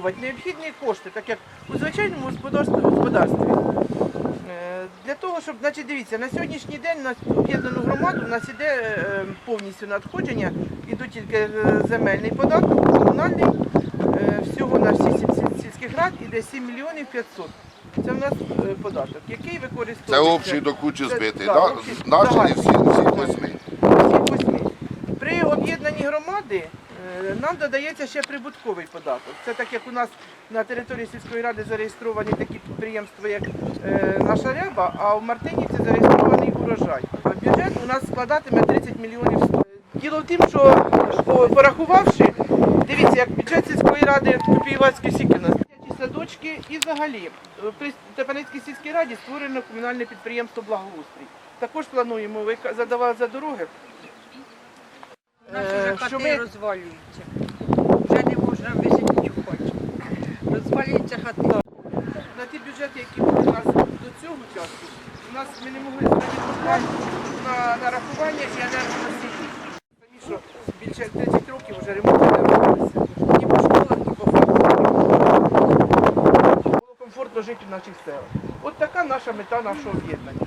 мобілізовувати необхідні кошти, так як у звичайному господарстві. Е, Для того, щоб, значить, дивіться, на сьогоднішній день у нас об'єднану громаду, у нас іде е, повністю надходження, ідуть тільки е, земельний податок, комунальний, всього на всі сіль- сіль- сільських рад іде 7 мільйонів 500. Це в нас податок, який Це використовується. общий до кучі Це- збитий, общий, Наші всі, всі восьми. Всі восьми. При об'єднанні громади нам додається ще прибутковий податок. Це так як у нас на території сільської ради зареєстровані такі підприємства, як е, наша ряба, а в Мартинівці зареєстрований урожай. Бюджет у нас складатиме 30 мільйонів. Діло в тім, що порахувавши, дивіться, як бюджет сільської ради Копіювацької сіки нас садочки і взагалі е, при Степаницькій сільській раді створено комунальне підприємство Благоустрій. Також плануємо ви задавали за дороги. Наші вже що хати ми- розвалюються. Вже не можна висити, що хоче. Розвалюються хати. На ті бюджети, які були у нас до цього часу, у нас ми не могли зробити на нарахування і енергоносії. Тому що більше як 30 років вже ремонт не робилися. Ні по школах, ні по фабриках. Було комфортно жити в наших селах. От така наша мета нашого об'єднання.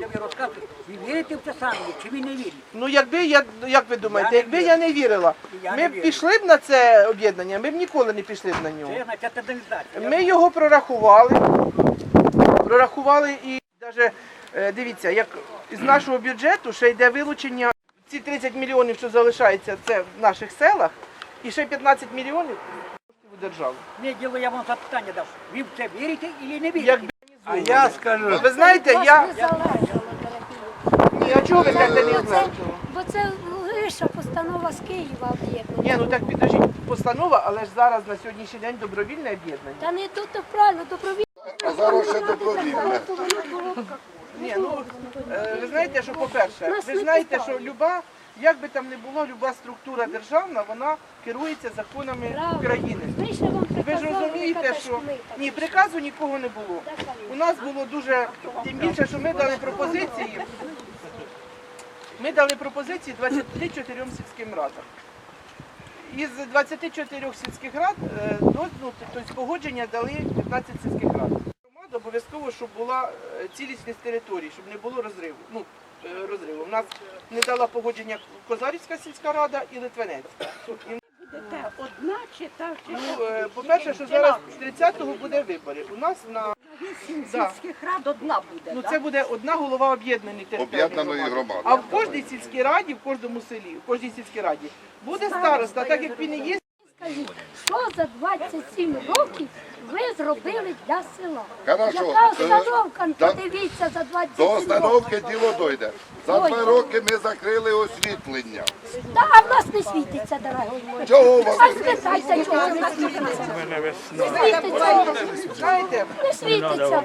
Вам ви розказуєте, ви вірите в це саме, чи ви не вірите? Ну якби я, як ви думаєте, Я не якби я не вірила, Я ми не б вірю. пішли б на це об'єднання, ми б ніколи не пішли б на нього. Це значить тоталізація. Ми його прорахували. Прорахували і навіть дивіться, як з нашого бюджету ще йде вилучення. Ці 30 мільйонів, що залишається, це в наших селах, і ще 15 мільйонів коштів у державу. Не діло, я вам запитання дав. Ви в це вірите чи не вірите? Якби А я скажу, ви знаєте, я ні, а чого ви кажете не знаєте? бо це лише постанова з Києва об'єднання. Ні, ну так підожіть, постанова, але ж зараз на сьогоднішній день добровільне об'єднання. Та не тут то правильно, добровільно. А зараз ще добровільне. Ні, ну е, ви знаєте, що по-перше, ви знаєте, що люба, як би там не було, люба структура державна, вона керується законами України. Ми ще вам Ви ж розумієте, що ні, приказу нікого не було. У нас було дуже, тим більше, що ми дали пропозиції. Ми дали пропозиції 24 сільським радам. Із 24 сільських рад е, ну, тобто погодження дали 15 сільських рад. Громада обов'язково, щоб була е, цілісність території, щоб не було розриву. Ну, розриву. У нас не дала погодження Козарівська сільська рада і Литвинецька. І Одна чи так, чи Ну, е, по-перше, що зараз 30-го буде вибори. У нас на вісім Да. сільських рад одна буде. ну да? це буде одна голова об'єднаної територіальної Об'єднаної громади. А в кожній сільській раді, в кожному селі, в кожній сільській раді буде староста, так як він і є. Скажіть, що за 27 років ви зробили для села? Хорошо. Яка Е, установка, да- подивіться, за 27 До років. діло дойде. За два роки ми закрили освітлення. Та а в нас не світиться, дорогой мой. Чого у вас? А спитайте, чого не світиться. Не світиться, не світиться,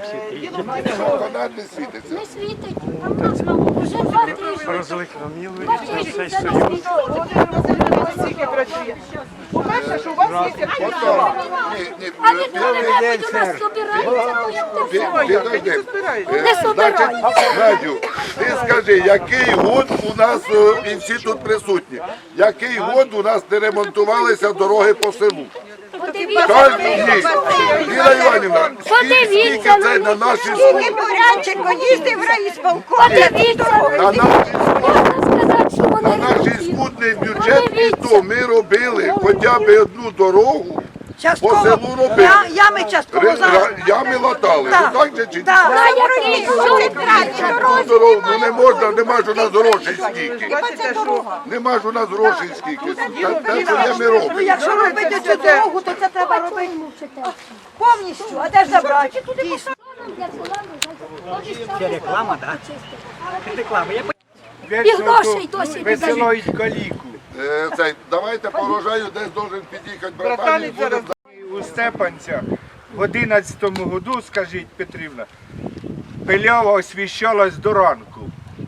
Вона не світиться. не світить. А в нас ну, вже два тижні. розрекламіли Два тижні вже не світить. По-перше, що у вас є Ні, ні, коли-небудь у нас собирається, то як ти все. підожди. Е, Не Значить, собирається. Надю, ти скажи, який год у нас, е, і всі тут присутні, який год у нас не ремонтувалися дороги по селу? Подивіться, Іванівна, скільки Подивіться скільки це на наші служби? Буряченко їздив в райсполком. подивіться. На наші Можна сказати, що вони на наш робили. скудний бюджет і то ми робили хоча б одну дорогу по Частково. селу робили. Я- Ями частково Ри- за... ра- Ями латали, Так. ну так же чи? Так, Та який що? Ну, дорогу, ну не можна, нема ж у нас грошей скільки. бачите, що Нема ж у нас грошей скільки. Та- Те, що є, ми Ну, робимо. якщо робити цю дорогу, то це треба робити повністю. А де ж забрати? Дійсно. Це реклама, так? Реклама. Я І грошей досі не дають. Каліку. Е, Цей, давайте по урожаю десь должен під'їхати братанець. братанець Степанцях в 11-му году, скажіть Петрівна, пилява освіщалась до ранку.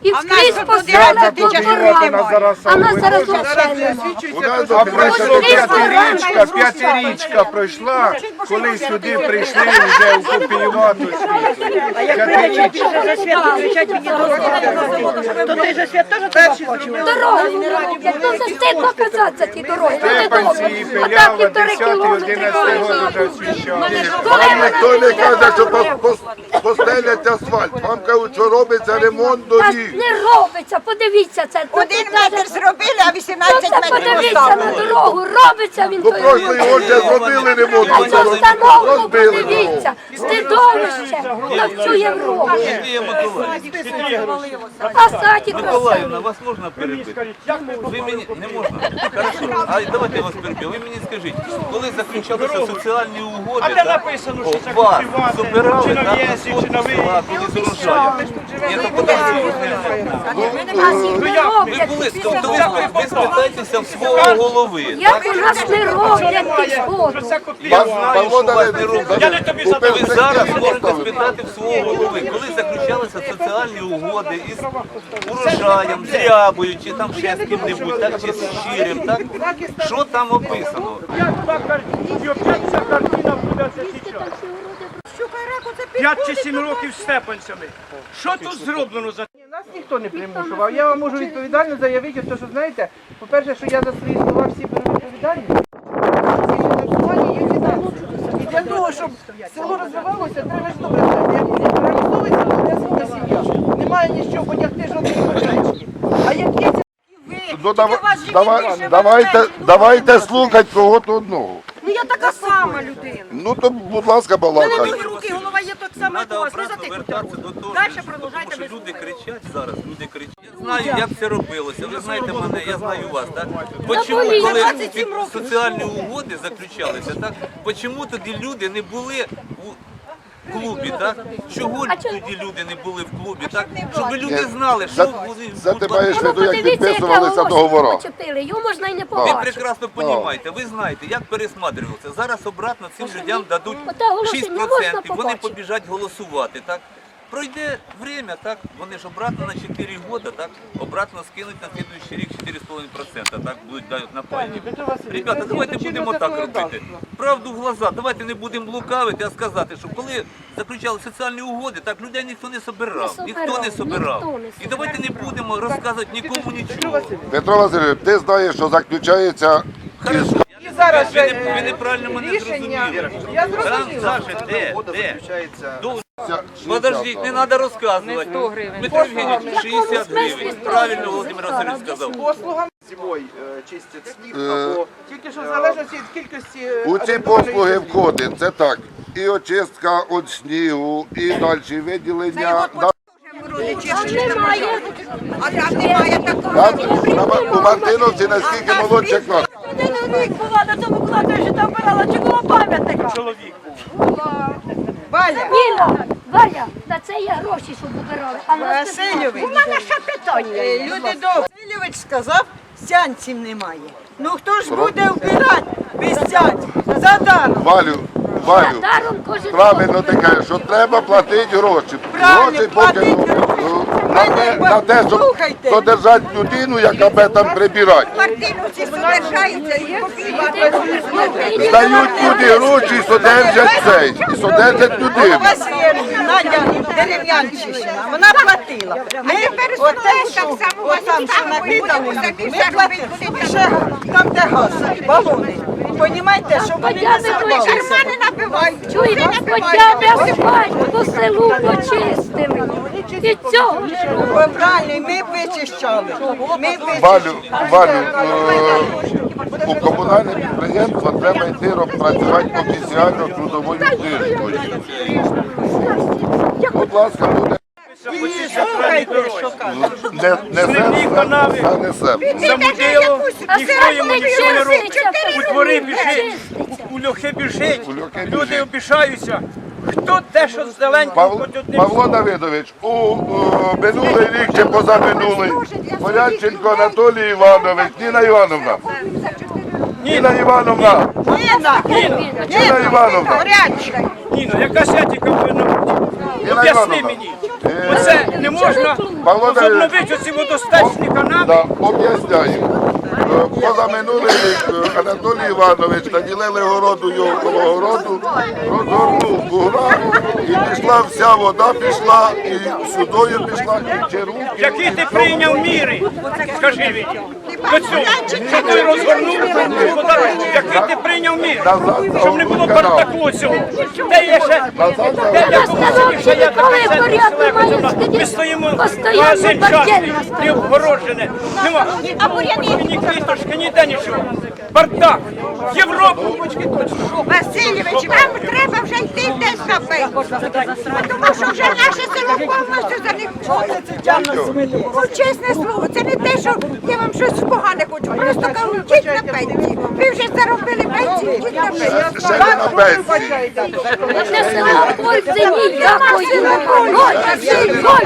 І А в нас скрізь тут постійно одинадцять по дітей дорогам. немає. А нас зараз добре, Просто що п'ятирічка, п'ятирічка пройшла, коли сюди прийшли вже в Копіювату. То ти же свят теж перші тебе зробили. Дороги не роблять. Ну казати ті дороги. Добрі. і Отак півтори кілометри. 11 год вже освіщали. Коли Вам ніхто не каже, що постелять асфальт. Вам кажуть, що робиться ремонт доріг. Не робиться, подивіться це. Один метр зробили, а 18 Ну, це метрів подивіться на поставили. дорогу, робиться він Ну той прошлої робить. год вже зробили ремонт. А цю установку Розбили. подивіться, стидовище на всю Європу. Сергія Миколаївна, А садик Миколаївна, вас можна перебити? Ви мені не можна. Хорошо. А давайте я вас переб'ю. Ви мені скажіть, коли заключалися соціальні угоди, А де так, написано, що це вас собирали чи на на чи на коли з урожаєм. Ні, то подожди. Ви були, в свого голови. Як у нас не роблять ті Я не тобі задав. Ви зараз можете спитати в свого голови, коли заключалися соціальні угоди із урожаєм, з рябою, чи там ще з ким-небудь, так, чи з щирим, так? Що там описано? Ця. П'ять чи сім років з степанцями. Що тут зроблено за ніхто не примушував. Я вам можу відповідально заявити, що знаєте, по-перше, що я за свої слова всі беру відповідальність. І для того, щоб село розвивалося, треба ж добре воно організовується, сім'я. Немає нічого потягти жодної копеечки. А як є Ну дава- давай- давайте, давайте слухати кого-то одного. Ну я така сама людина. Ну то, будь ласка, балакай. руки, голова у Треба вас. Не затикуйте руку. до Далі продовжайте без люди кричать зараз, люди кричать. Я знаю, як це робилося. Ви знаєте мене, я знаю вас, так? Почому, коли 27 під років. соціальні угоди заключалися, так? Почому тоді люди не були у клубі, так? Чого тоді люди не були в клубі, так? Щоб люди знали, що вони... це ти маєш в виду, як підписувалися договора. почепили. Його можна і не Ви побачити. прекрасно розумієте, ви знаєте, як пересматривалося. Зараз обратно цим людям дадуть Оте оголошення 6%, вони побачити. побіжать голосувати. Так? Пройде время, так, вони ж обратно на 4 роки, так, обратно скинуть на слідуючий рік 4,5%, так, будуть дають на пані. Ребята, давайте будемо так робити. Правду в глаза, давайте не будемо лукавити, а сказати, що коли заключали соціальні угоди, так людей ніхто не собирав, ніхто не собирав, І давайте не будемо розказувати нікому нічого. Петро Васильович, ти знаєш, що заключається Хорошо. Зараз ви, е, неправильно мене зрозуміли. Я зрозуміла. Саша, де, де? До- Подождіть, не треба розказувати. Дмитро Євгенович, 60 гривень. Правильно Володимир Васильович сказав. Послугам зимою чистять сніг Е, тільки що в залежності від кількості е, У ці орендованої послуги землі. входить, це так. І очистка від снігу, і далі виділення. на- Там немає. А там немає такого. На- у Мартиновці наскільки молодший клас. Один була на тому кладовищі, там вбирала чи коло пам'ятника. чоловік. Валя, Ніна, Валя, на це я гроші, щоб вибирали. А на це Васильович. У мене ще питання. Люди добрі. Васильович сказав, сянців немає. Ну хто ж буде вбирати без сянців? Задаром. Валю, Валю, даром кожен правильно ти кажеш, що треба платити гроші. Правильно, Гроші поки платити ну, на те, Мене на те, щоб послухайте. додержати людину, яка буде там прибирати. І Дають люди гроші і содержать цей, і содержать людину. Васильівна, Надя Дерев'янчишина, вона платила. Ми оте, що, отам, що накидали, ми платили. Ще там, де газ, балони. Понімаєте, що вони не забралися. Чуєте, б асфальт по селу почистили. І цього не роблять. Правильно, ми вичищали. Ми вичищали. Валю, Валю, е, у комунальне підприємство треба йти роб- працювати офіціально трудовою книжкою. Будь ласка, буде Слухайте, що кажуть. не, не Зливні канави. а не себе. Замудило, ніхто йому нічого не робить. У дворі біжить, у льохи біжить, льохи люди біжить. обішаються. Хто те, що зеленько, Павло, хоч одним Павло Давидович, у, у минулий рік чи позаминулий Полянченко Анатолій Іванович, Ніна Івановна. Ніна Івановна, Ніна, Ніна Івановна. Ніно, яка сятіка повинна бути? Об'ясни мені. Оце не можна возобновити оці водостечні канави. Да, об'ясняю. Е, Позаминулий рік е, Анатолій Іванович наділили городу його коло городу, розгорнув бугра і пішла вся вода пішла, і сюдою пішла, і черуки. Які ти прийняв міри? Скажи мені. До цього, що ти розгорнув, які ти прийняв міри? Щоб не було бардаку цього. Де є ще, де я Остановки ще я такий селеко. Ми стоїмо магазин бордель частний, не обгороджене. Нема ні квіточки, ніде нічого. Бардак. Європу. Васильович, вам треба вже йти десь на пенсію. Тому що вже наше село повністю занепчує. Ну, чесне слово, це не те, що я вам щось погане хочу. Просто кажу, йдіть на пенсію. Ви вже заробили пенсію, йдіть на пенсію. Ще не на пенсії. Для села пользи ніякої немає. Ноль,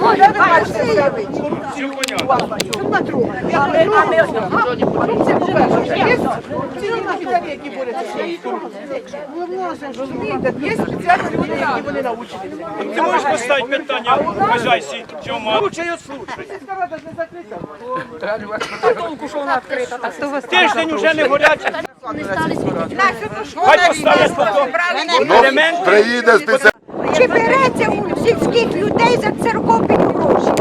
ноль, Васильович. Розумієте, є спеціальні люди, які вони навчені. Ти можеш поставити питання його слушай. Сільська рада ж. Тиждень уже не Хай поставлять потім Ну, приїде. Чи береться у сільських людей за церковні гроші?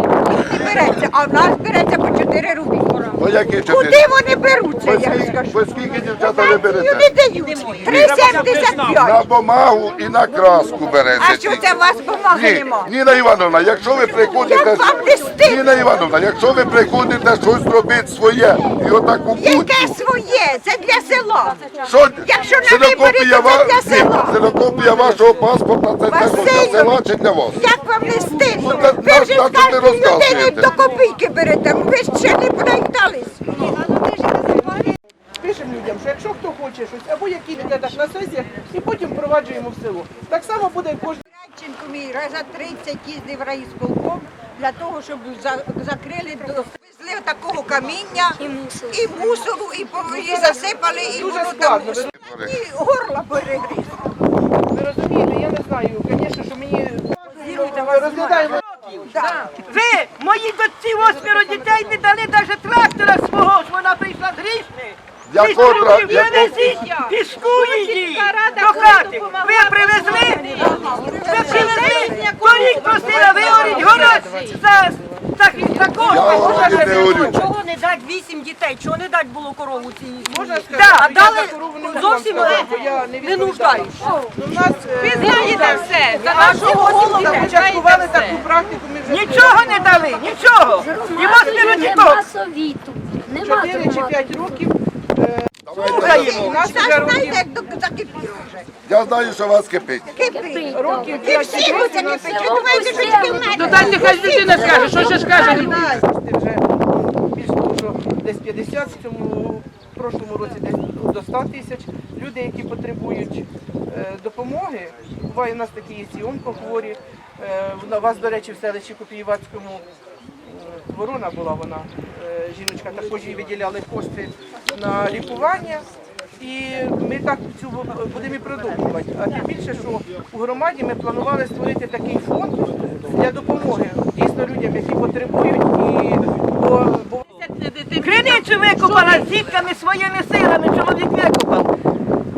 Не береться, а в нас береться по 4 рублі. Ну які Куди чотири? вони беруться, я вам скажу? по скільки дівчата ви Не берете? дають. 3,75. На бумагу і на краску берете. А що це у вас бумаги Ні, нема? Ніна Івановна, якщо ви приходите, Як вам не стидно? Ніна Івановна, якщо ви приходите щось робити своє і отаку Яке своє? Це для села. що Якщо на ксерокопія вибори, то це ва- для ні, села. ксерокопія вашого паспорта, це для, що, для села чи для вас? Як вам не стидно? Ну, Ви вже що ти кожної людини розказуєте? До копійки берете. Ви ще не проїдались. Пишемо людям, що якщо хто хоче щось, або які йде так на сесіях, і потім впроваджуємо в село. Так само буде кожен. Радченко мій раза 30 їздив райсполком для того, щоб за- закрили, везли такого каміння і мусору, і, по- і засипали, і Дуже воно там складно, ви і горло перегріз. Ви розумієте, я не знаю, звісно, що мені розглядаємо. Ви, мої дочці восьмеро дітей не дали навіть трактора свого, ж вона прийшла з Грішни. Якого тра- Привезіть, якого- піску її до хати. Ви привезли? Ви привезли? Торік просила вигоріть город за, за, за Я кошти. не орю. Чого не дать вісім дітей? Чого не дать було корову цій? Можна сказати, Да, а дали не зовсім не- я не не нуждаюсь. Ну, у нас, е, знаєте все. За нашого голову започаткували таку практику, ми Нічого не дали, нічого. І восьмеро діток. Нема совіту. Нема 4 чи громади. 5 років. Давайте. У нас вже знаєте, як до- закипіло вже. Я знаю, що вас кипить. Кипить. років І 5 всі будете кипить. Ви думаєте, що тільки в мене? Ну дайте хай людина скаже, що ще скаже. Вже більш того, що десь 50, в цьому в прошлому році десь до 100 тисяч. Люди, які потребують е, допомоги, буває у нас такі є і онкохворі. Е, У вас, до речі, в селищі Копіївацькому е, ворона була вона, е, жіночка, також їй виділяли кошти на лікування. І ми так цю будемо і продовжувати. А тим більше, що у громаді ми планували створити такий фонд для допомоги дійсно людям, які потребують і бо, бо Криницю викопала з дітками своїми силами, чоловік викопав.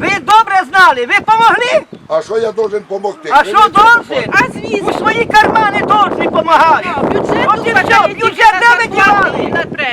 Ви добре знали, ви помогли? А що я должен допомогти? А що должен? А звісно. У свої кармани должен допомагати. От і все, бюджет де ви дівали?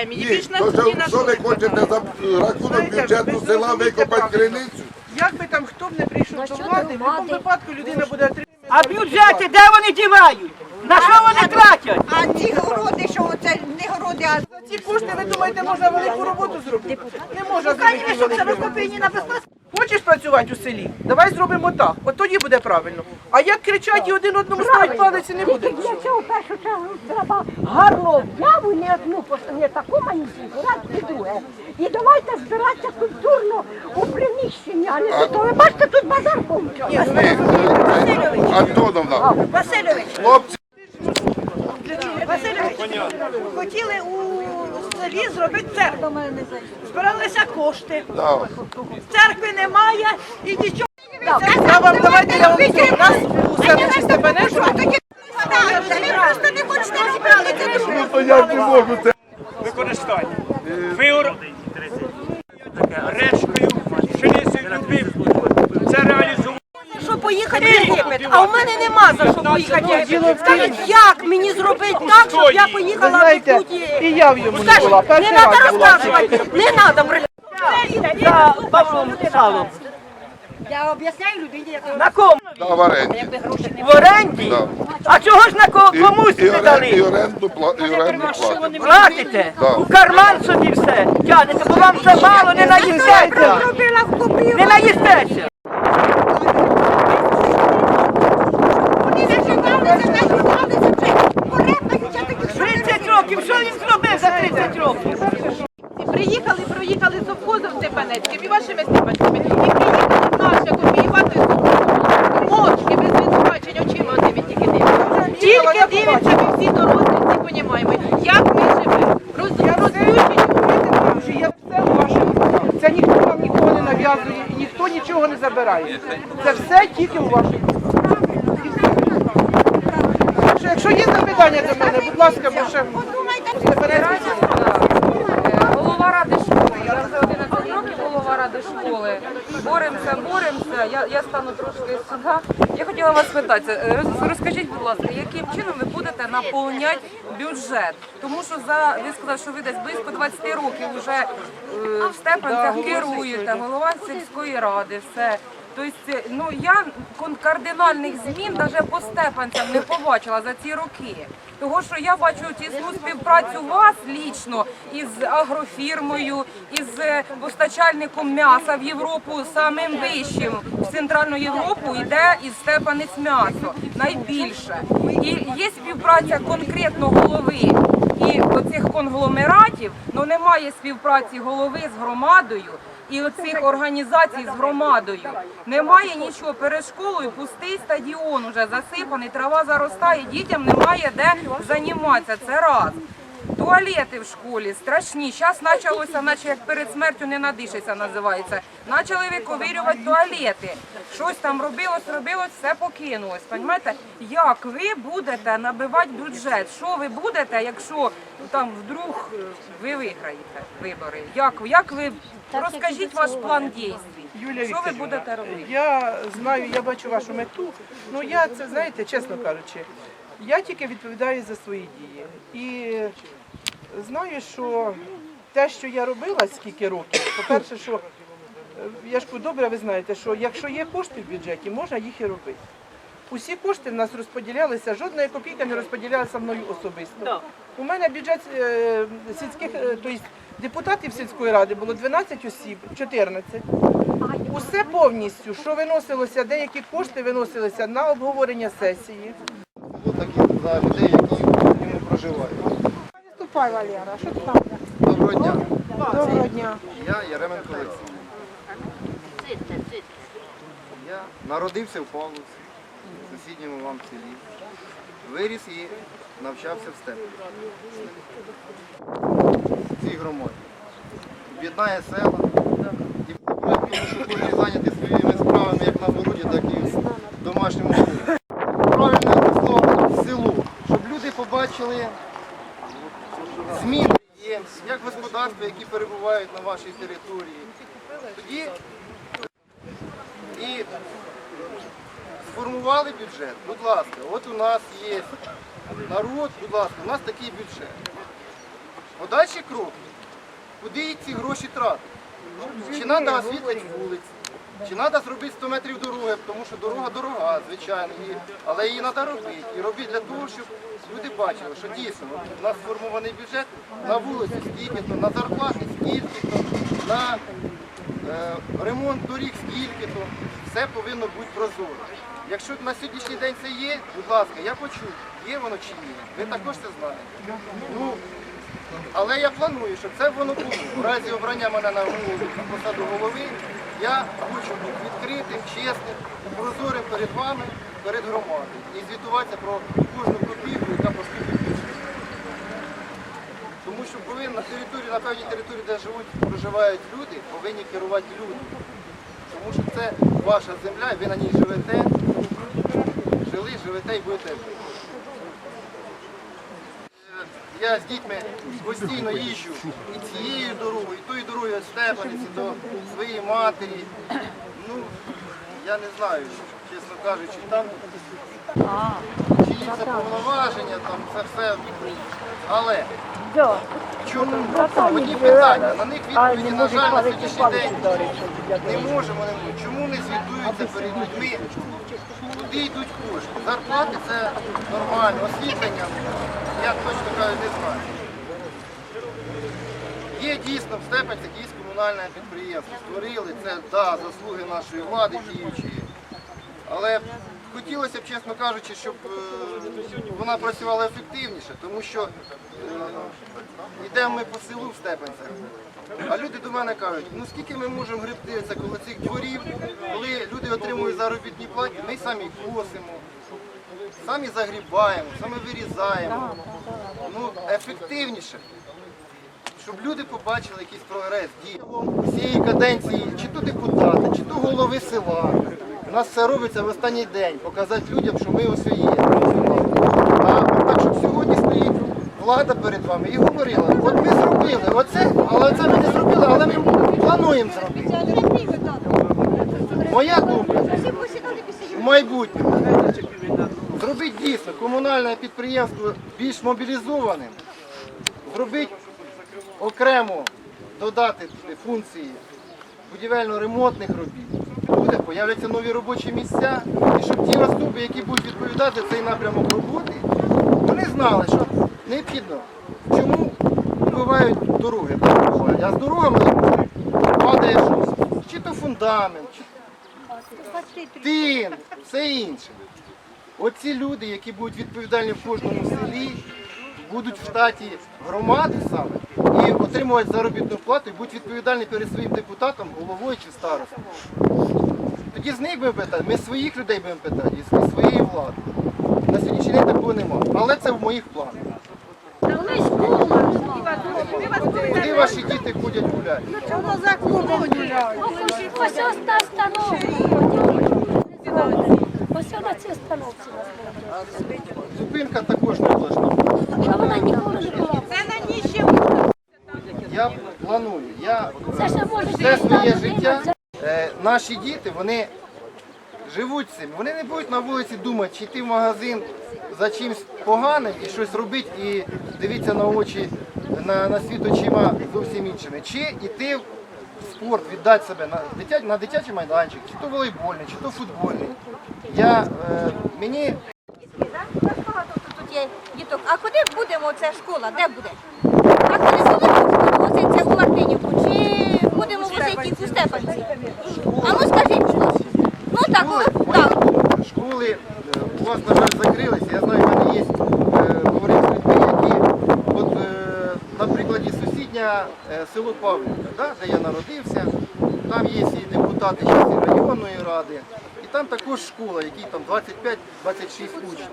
Ні, то що, що ви хочете за рахунок бюджету села викопати криницю? як би там хто б не прийшов до влади, в будь-якому випадку людина буде отримати. А бюджети де вони дівають? На що вони тратять? А ці городи, що оце не городи, а За ці кошти, ви думаєте, можна велику роботу зробити? Не можна зробити велику роботу. Хочеш працювати у селі? Давай зробимо так. От тоді буде правильно. А як кричать і один одному ставить палець, і не буде. Для цього в першу чергу треба гарну об'яву, не одну не таку манітінку, раз і друге. І давайте збиратися культурно у приміщенні, а не тут. Ви бачите, тут базар повністю. Е, Антоновна, Васильович, хлопці, Васильович, хотіли у селі зробити церкву. Збиралися кошти. Церкви немає і нічого. Я вам давайте я вам скажу. Нас у селищі Степанешко розказуєте? Ви просто не хочете розібратися. Ну то я не можу це. використання. Виор речкою, пшеницею любив. Це реалізував. Що поїхати в а в мене нема за що поїхати Скажіть, як мені зробити так, щоб я поїхала в Знаєте, і я в йому не була. не треба розказувати, не треба брехати. Я об'ясняю людині, як На кому? Да, в оренді. В оренді? Да. А чого ж на ко- І, комусь і, не орен- і дали? оренду, пла- і оренду платять. Платите? Да. У карман собі все. Тянете, бо вам це мало, не купив. Не наїстеться. Вони наживалися, наживалися вже. Порепають, я такі 30 років, що він зробив за 30 років? Приїхали, проїхали з обхозом Степанецьким і вашими Степанцями. І приїхали наше копіювати з обхозом. Мовчки, без відбачень, очима одними тільки Тільки дивляться, ми всі дорослі, всі розуміємо, як ми живемо. Я все у. Це ніхто вам нікого не нав'язує і ніхто нічого не забирає. Це все тільки у що, Якщо є запитання до мене, будь ласка, бо ще Голова ради школи. Я вже 11 років голова ради школи. Боремося, боремося. Я, я стану трошки сюди. Я хотіла вас питати, е, розкажіть, ласка, яким чином ви будете наповняти бюджет? Тому що за ви сказали, що ви десь близько 20 років вже е, в Степанцях керуєте, голова сільської ради, все. Тобто, ну я кардинальних змін навіть по Степанцям не побачила за ці роки. Того, що я бачу тісну співпрацю вас лічно із агрофірмою, із е, постачальником м'яса в Європу самим вищим. В Центральну Європу йде із Степанець м'ясо найбільше. І є співпраця конкретно голови і оцих конгломератів, але немає співпраці голови з громадою і оцих організацій з громадою. Немає нічого. Перед школою пустий стадіон уже засипаний, трава заростає, дітям немає де займатися. Це раз. Туалети в школі страшні. Зараз почалося, наче як перед смертю не надишиться, називається. Почали виковирювати туалети. Щось там робилось, робилось, все покинулось. Понімаєте? Як ви будете набивати бюджет? Що ви будете, якщо там вдруг е, ви виграєте вибори? Як, як ви розкажіть ваш план дій? Юлія Що ви будете робити? Я знаю, я бачу вашу мету. Ну я це знаєте, чесно кажучи, я тільки відповідаю за свої дії. І знаю, що те, що я робила скільки років, по-перше, що е, я ж добре, ви знаєте, що якщо є кошти в бюджеті, можна їх і робити. Усі кошти в нас розподілялися, жодна копійка не розподілялася мною особисто. У мене бюджет е, сільських, е, тобто депутатів сільської ради було 12 осіб, 14. Усе повністю, що виносилося, деякі кошти виносилися на обговорення сесії. За людей, які в ньому проживають. Ступай, Валера, що ти там? Доброго дня. Доброго дня. Я Яременко Олексій. Я народився в Павловці, в сусідньому вам селі. Виріс і навчався в степі. В цій громаді. Об'єднає села. І кожен зайняти своїми справами як на городі, так і в домашньому домі. Правильне слово село, щоб люди побачили зміни є, як господарства, які перебувають на вашій території. Тоді і сформували бюджет. Будь ласка, от у нас є народ, будь ласка, у нас такий бюджет. Подальші кроки. Куди ці гроші тратити? Чи треба освітлити вулиці? Чи треба зробити 100 метрів дороги, тому що дорога дорога, звичайно, але її треба робити. І робити для того, щоб люди бачили, що дійсно у нас сформований бюджет на вулиці стільки-то, на зарплати стільки-то, на е, ремонт доріг стільки-то. Все повинно бути прозоро. Якщо на сьогоднішній день це є, будь ласка, я почув, є воно чи ні. Ви також це знаєте. Ну, але я планую, щоб це воно було. В разі обрання мене на посаду голови, я хочу бути відкритим, чесним, прозорим перед вами, перед громадою. І звітуватися про кожну копійку, яка поступить. Тому що повинні на території, на певній території, де живуть, проживають люди, повинні керувати люди. Тому що це ваша земля, ви на ній живете, жили, живете і будете жити. Е, я з дітьми постійно їжджу і цією дорогою, і тою дорогою від Степаниці до своєї матері. Ну, я не знаю, чесно кажучи, там чиї це повноваження, там це все. Але чому одні питання, на них відповіді, на жаль, на сьогоднішній день не можемо. не- Чому не звітуються перед людьми? Куди йдуть кошти? Зарплати це нормально, освітлення, я точно кажу, не знаю. Є дійсно в Степанці якісь комунальне підприємство. Створили це, да, заслуги нашої влади діючої. Але хотілося б, чесно кажучи, щоб е, вона працювала ефективніше, тому що е, йдемо ми по селу в Степанцях. А люди до мене кажуть, ну скільки ми можемо гребти це коло цих дворів, коли люди отримують заробітні платі, ми самі косимо, самі загрібаємо, самі вирізаємо. Ну, ефективніше. Щоб люди побачили якийсь прогрес дій. Цієї каденції, чи то депутати, чи то голови села. У нас все робиться в останній день, показати людям, що ми ось є. А так, щоб сьогодні стоїть влада перед вами і говорила, от ми зробили оце, але це ми не зробили, але ми плануємо зробити. Моя думка в майбутньому. Зробити дійсно комунальне підприємство більш мобілізованим, зробити окремо додати функції будівельно-ремонтних робіт. Буде, появляться нові робочі місця, і щоб ті особи, які будуть відповідати цей напрямок роботи, вони знали, що необхідно, чому бувають дороги. А з дорогами падає щось. Чи то фундамент, чи тин, все інше. Оці люди, які будуть відповідальні в кожному селі, будуть в штаті громади саме і отримувати заробітну плату, і будуть відповідальні перед своїм депутатом, головою чи старостом. Тоді з них будемо питати, ми своїх людей будемо питати, і з своєї влади. На сьогоднішній день такого немає. Але це в моїх планах. Куди ваші діти ходять гуляти? Ось ось та становка. Ось на цій становці. Зупинка також не влаштовує. А вона ніколи не була. Я планую, я Це ще може все своє життя. Е, наші діти, вони живуть цим. Вони не будуть на вулиці думати, чи йти в магазин за чимось поганим і щось робити, і дивитися на очі, на, на світ очима зовсім іншими. Чи йти в спорт, віддати себе на, дитя, на дитячий майданчик, чи то волейбольний, чи то футбольний. Я, е, мені. А куди будемо ця школа? Де буде? А коли будемо возити у Мартинівку? Їх у Степанці? А ну скажіть, будь. Ну так, Школи, так. школи е, у вас, на жаль, закрилися. Я знаю, в мене є е, говорив з людьми, які, от, е, на прикладі сусідня е, село Павлівка, да, де я народився, там є і депутати ще з районної ради, і там також школа, якій там 25-26 учнів.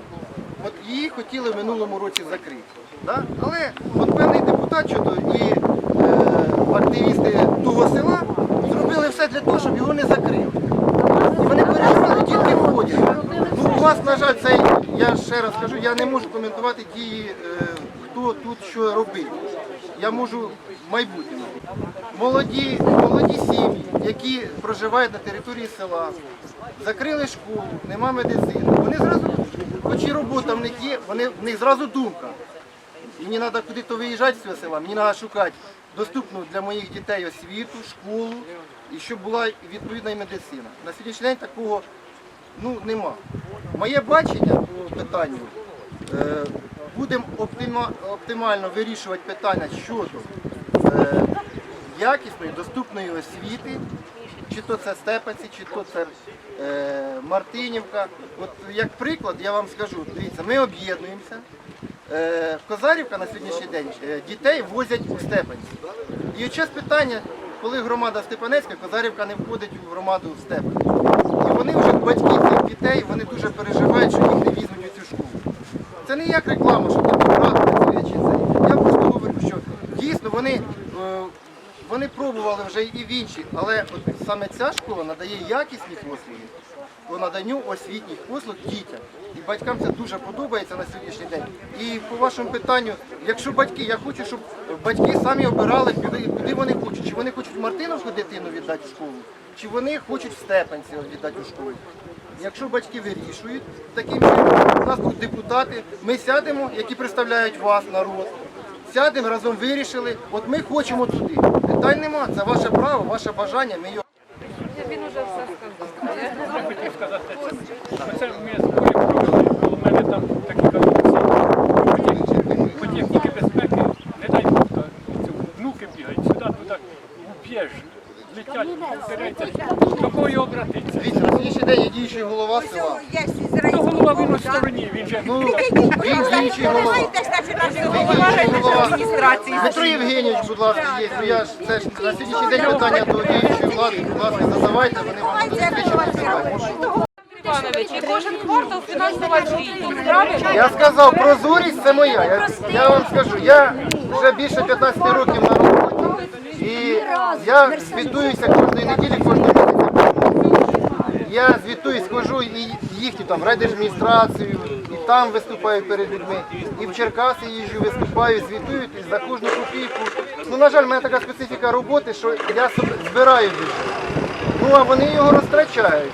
От її хотіли в минулому році закрити. Да? Але от певний депутат щодо і е, активісти того села все для того, щоб його не закрили. І вони переживали, дітки ходять. Ну, у вас, на жаль, цей, я ще раз кажу, я не можу коментувати дії, е, хто тут що робить. Я можу в майбутньому. Молоді, молоді сім'ї, які проживають на території села, закрили школу, нема медицини. Вони зразу, хоч і робота в них є, вони, в них зразу думка. Мені треба куди-то виїжджати з цього села, мені треба шукати доступну для моїх дітей освіту, школу і щоб була відповідна і медицина. На сьогоднішній день такого ну, нема. Моє бачення по питанню, е, будемо оптима- оптимально вирішувати питання щодо е, якісної, доступної освіти, чи то це Степаці, чи то це е, Мартинівка. От як приклад, я вам скажу, дивіться, ми об'єднуємося. Е, Козарівка на сьогоднішній день е, дітей возять у Степанці. І от час питання, коли громада Степанецька, Козарівка не входить у громаду Степанці. І вони вже батьки цих дітей, вони дуже переживають, що їх не візьмуть у цю школу. Це не як реклама, що там брат працює чи це. Я просто говорю, що дійсно вони, е, вони пробували вже і в інші, але от саме ця школа надає якісні послуги по наданню освітніх послуг дітям. І батькам це дуже подобається на сьогоднішній день. І по вашому питанню, якщо батьки, я хочу, щоб батьки самі обирали, куди, вони хочуть. Чи вони хочуть Мартиновську дитину віддати в школу, чи вони хочуть в Степанці віддати у школу. Якщо батьки вирішують таким чином, у нас тут депутати, ми сядемо, які представляють вас, народ, сядемо разом вирішили, от ми хочемо туди. Питань нема, це ваше право, ваше бажання, ми його. Він уже все сказав. Я хотів сказати це. Оце ми провели, коло мене там такі конференції. По техніки безпеки, не дай Бог, та внуки бігають сюди, туди, уб'єш, летять, втираються. До кого й обратиться? Дивіться, на сьогоднішній день є діючий голова села. Голова він у стороні, він же Ну, він діючий голова. Дмитро Євгенійович, будь ласка, є. Ну я ж це ж на сьогоднішній день питання до діючої влади, будь ласка, задавайте, вони вам будуть відповідати. Іванович, і кожен квартал фінансова звітність. Я сказав, прозорість це моя. Я, я вам скажу, я вже більше 15 років на роботі. І я звітуюся кожної неділі. Я звітуюсь, хожу і їхню там райдержадміністрацію, і там виступаю перед людьми. І в Черкаси їжджу, виступаю, звітую і за кожну копійку. Ну, на жаль, в мене така специфіка роботи, що я збираю бюджет. Ну а вони його розтрачають.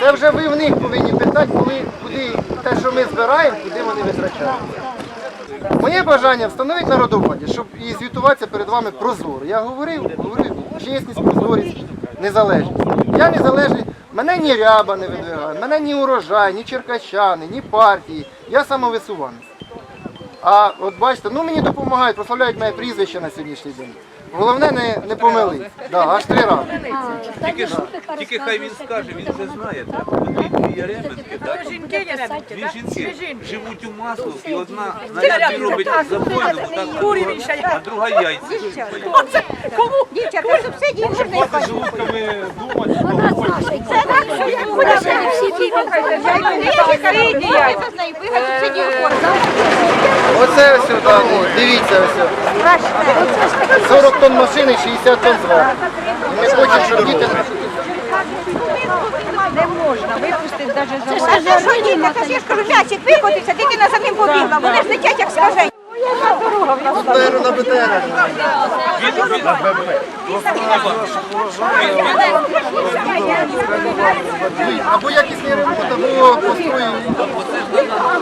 Це вже ви в них повинні питати, коли, куди те, що ми збираємо, куди вони витрачають. Моє бажання встановити народовладі, щоб і звітуватися перед вами прозоро. Я говорив, говорив, чесність, прозорість, незалежність. Я незалежний, мене ні ряба не видвигає, мене ні урожай, ні черкащани, ні партії. Я самовисуванець. А от бачите, ну мені допомагають, прославляють моє прізвище на сьогоднішній день. Головне не, не помилити. Да, аж три рази. Тільки, ж- тільки хай він скаже, він вже знає, так? Дві Яременки, так? Дві жінки живуть у Масловці, одна на рябі робить забойну, так, а друга яйця. Дівчата, субсидії можна і з желудками думати. Це так, що я буду всі ті Оце все там, дивіться ось. 40 тонн машини, 60 тонн зверху. Не Ми робити щоб діти... Не можна випустити навіть за А за що діти? Та я ж кажу, м'ячик викотився, дитина за ним побігла. Вони ж летять, як скажень. БТР на БТР. Або якісний ремонт, або построю.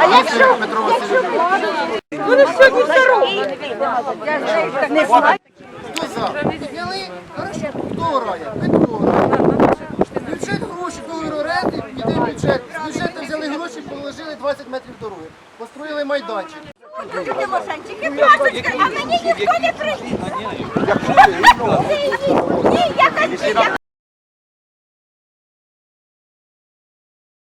Вісер Петро Васильович. Вони сьогодні здорові. Хто за? Хто грає? Петро. Бюджет гроші, коли оренди, йде бюджет. З бюджету взяли гроші, положили 20 метрів дороги. Построїли майданчик. Люди Мошенчики, пасочка, а мені ніхто не прийде. Ні, я хочу.